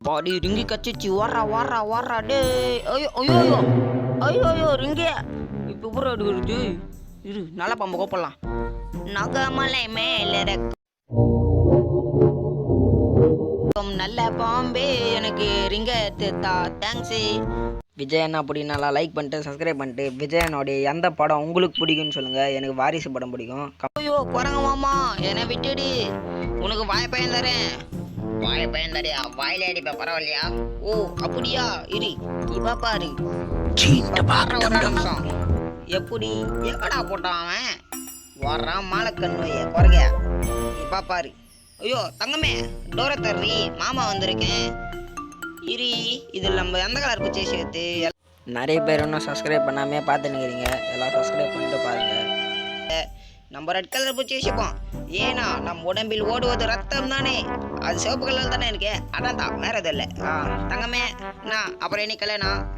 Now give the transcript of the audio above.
பாடி ரிங்கி கச்சிச்சு வாரா வாரா வாரா டேய் ஐயோ ஐயோ ஐயோ ஐயோ ஐயோ ரிங்கே இப்போ பூரா எடுக்கிறது இரு நல்ல பாம்பு கூப்பிடலாம் நகமலை மேல இருக்கும் நல்ல பாம்பே எனக்கு ரிங்க தா தேங்க்ஸு விஜய் அண்ணா அப்படின்னால லைக் பண்ணிட்டு சப்ஸ்கிரைப் பண்ணிட்டு விஜய் எந்த படம் உங்களுக்கு பிடிக்கும்னு சொல்லுங்கள் எனக்கு வாரிசு படம் பிடிக்கும். ஐயோ குரங்க மாமா. என்னை விட்டுடி. உனக்கு வாய் பையன் தரேன். வாய் பையன் தரியா வாயில அடிப்ப பரவாயில்லையா? ஓ அப்படியா? இரு இப்ப பாரு நிமிஷம். எப்படி? எக்கடா போட்டான் அவன்? வர்றான் மாலக்கண் நோய குறைங்க இப்ப பாரு ஐயோ தங்கமே டோர தர்றி மாமா வந்திருக்கேன். இரி இதில் நம்ம எந்த கலர் பூச்சி சேர்த்து நிறைய பேர் இன்னும் சப்ஸ்கிரைப் பண்ணாமே பார்த்துன்னுக்கிறீங்க. எல்லாம் சப்ஸ்கிரைப் நம்ம ரெட் கலர் பூச்சி வச்சுப்போம். ஏன்னா நம்ம உடம்பில் ஓடுவது ரத்தம் தானே. அது சிவப்பு கலர் தானே இருக்கு. அதான் தான் வேற எதுவும் இல்லை. ஆ தங்கமே நான் அப்புறம் என்னைக்கு கல்யாணம்?